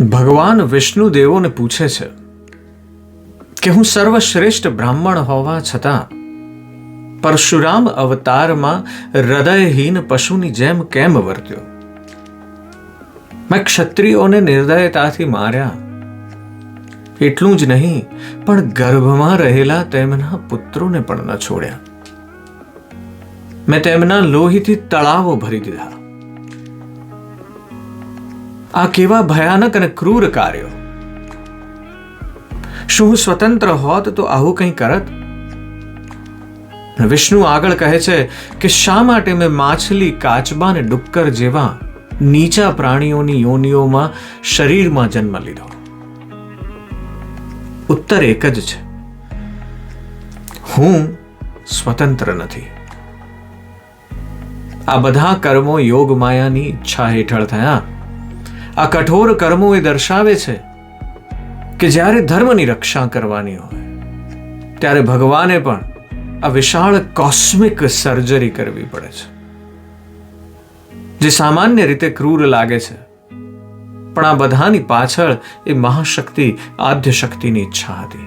ભગવાન વિષ્ણુ દેવોને પૂછે છે કે હું સર્વશ્રેષ્ઠ બ્રાહ્મણ હોવા છતાં પરશુરામ અવતારમાં હૃદયહીન પશુની જેમ કેમ વર્ત્યો? મેં ક્ષત્રિયોને નિર્દયતાથી માર્યા. એટલું જ નહીં, પણ ગર્ભમાં રહેલા તેમના પુત્રોને પણ ન છોડ્યા. મેં તેમના લોહીથી તળાવો ભરી દીધા. આ કેવા ભયાનક અને ક્રૂર કાર્યો? શું હું સ્વતંત્ર હોત તો આવું કંઈ કરત? વિષ્ણુ આગળ કહે છે કે શા માટે મેં માછલી, કાચબા અને ડુક્કર જેવા નીચા પ્રાણીઓની યોનિઓમાં શરીરમાં જન્મ લીધો? ઉત્તર એક જ છે. હું સ્વતંત્ર નથી. આ બધા કર્મો યોગ માયાની ઈચ્છા હેઠળ થયા. આ કઠોર કર્મો એ દર્શાવે છે કે જ્યારે ધર્મની રક્ષા કરવાની હોય, ત્યારે ભગવાને પણ આ વિશાળ કોસ્મિક સર્જરી કરવી પડે છે, જે સામાન્ય રીતે ક્રૂર લાગે છે. પણ આ બધાની પાછળ એ મહાશક્તિ આદ્ય શક્તિની ઈચ્છા હતી.